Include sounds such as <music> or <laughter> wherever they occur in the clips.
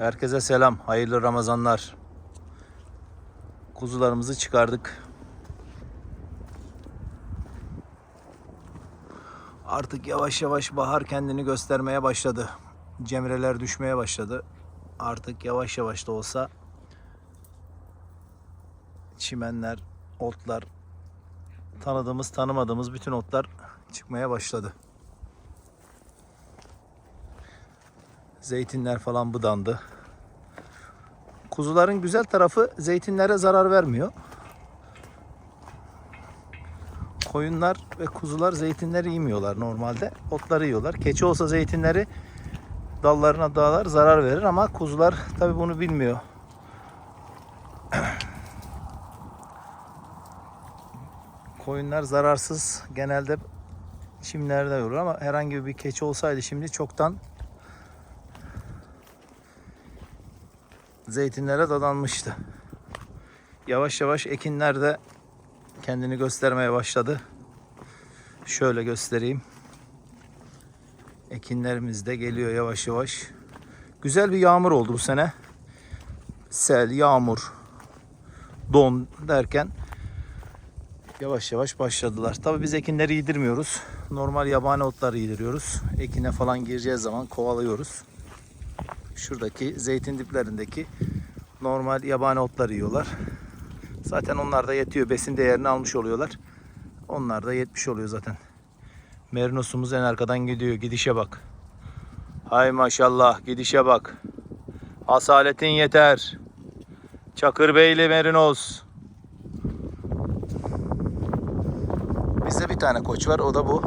Herkese selam. Hayırlı Ramazanlar. Kuzularımızı çıkardık. Artık yavaş yavaş bahar kendini göstermeye başladı. Cemreler düşmeye başladı. Artık yavaş yavaş da olsa çimenler, otlar, tanıdığımız, tanımadığımız bütün otlar çıkmaya başladı. Zeytinler falan budandı. Kuzuların güzel tarafı zeytinlere zarar vermiyor. Koyunlar ve kuzular zeytinleri yemiyorlar normalde. Otları yiyorlar. Keçi olsa zeytinleri dallarına dağlar zarar verir ama kuzular tabi bunu bilmiyor. <clears throat> Koyunlar zararsız genelde çimlerde yorulur ama herhangi bir keçi olsaydı şimdi çoktan zeytinlere dadanmıştı. Yavaş yavaş ekinler de kendini göstermeye başladı. Şöyle göstereyim. Ekinlerimiz de geliyor yavaş yavaş. Güzel bir yağmur oldu bu sene. Sel, yağmur, don derken yavaş yavaş başladılar. Tabii biz ekinleri yedirmiyoruz. Normal yabani otları yediriyoruz. Ekine falan gireceğiz zaman kovalıyoruz şuradaki zeytin diplerindeki normal yabani otları yiyorlar. Zaten onlar da yetiyor. Besin değerini almış oluyorlar. Onlar da yetmiş oluyor zaten. Merinosumuz en arkadan gidiyor. Gidişe bak. Hay maşallah gidişe bak. Asaletin yeter. Çakırbeyli Merinos. Bizde bir tane koç var. O da bu.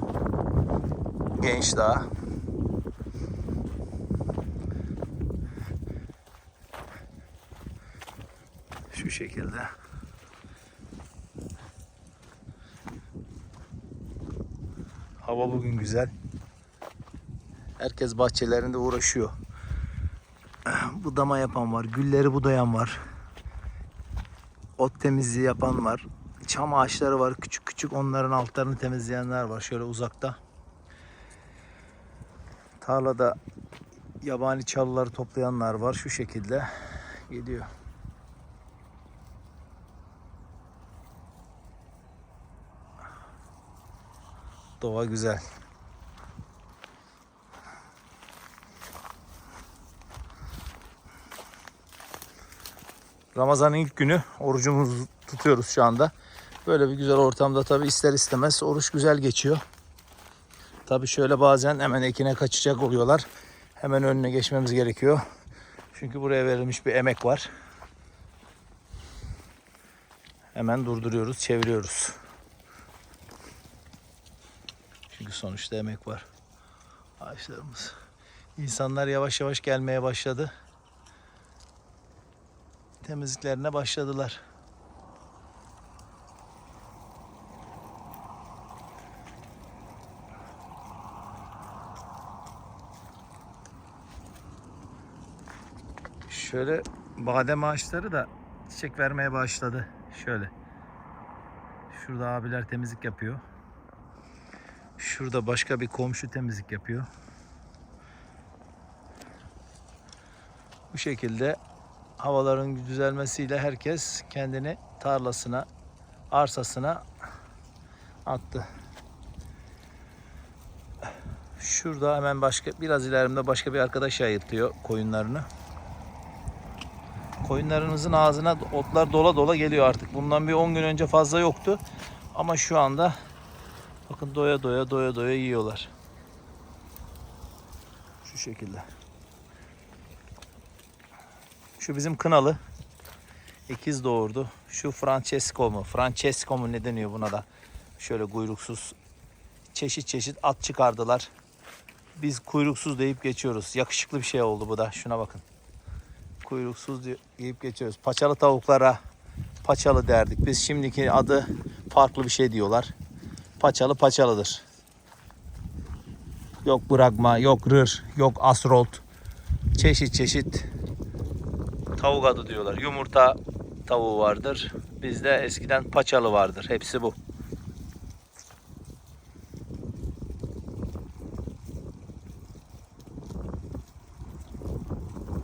Genç daha. Şu şekilde. Hava bugün güzel. Herkes bahçelerinde uğraşıyor. Budama yapan var, gülleri budayan var. Ot temizliği yapan var. Çam ağaçları var, küçük küçük onların altlarını temizleyenler var şöyle uzakta. Tarlada yabani çalıları toplayanlar var şu şekilde gidiyor. Doğa güzel. Ramazan'ın ilk günü orucumuzu tutuyoruz şu anda. Böyle bir güzel ortamda tabi ister istemez oruç güzel geçiyor. Tabi şöyle bazen hemen ekine kaçacak oluyorlar. Hemen önüne geçmemiz gerekiyor. Çünkü buraya verilmiş bir emek var. Hemen durduruyoruz, çeviriyoruz. Çünkü sonuçta emek var. Ağaçlarımız. İnsanlar yavaş yavaş gelmeye başladı. Temizliklerine başladılar. Şöyle badem ağaçları da çiçek vermeye başladı. Şöyle. Şurada abiler temizlik yapıyor. Şurada başka bir komşu temizlik yapıyor. Bu şekilde havaların düzelmesiyle herkes kendini tarlasına, arsasına attı. Şurada hemen başka biraz ilerimde başka bir arkadaş ayırtıyor koyunlarını. Koyunlarınızın ağzına otlar dola dola geliyor artık. Bundan bir 10 gün önce fazla yoktu. Ama şu anda Bakın doya doya doya doya yiyorlar. Şu şekilde. Şu bizim kınalı. İkiz doğurdu. Şu Francesco mu? Francesco mu ne deniyor buna da? Şöyle kuyruksuz çeşit çeşit at çıkardılar. Biz kuyruksuz deyip geçiyoruz. Yakışıklı bir şey oldu bu da. Şuna bakın. Kuyruksuz deyip geçiyoruz. Paçalı tavuklara paçalı derdik. Biz şimdiki adı farklı bir şey diyorlar paçalı paçalıdır. Yok bırakma, yok rır, yok asrolt. Çeşit çeşit tavuk adı diyorlar. Yumurta tavuğu vardır. Bizde eskiden paçalı vardır. Hepsi bu.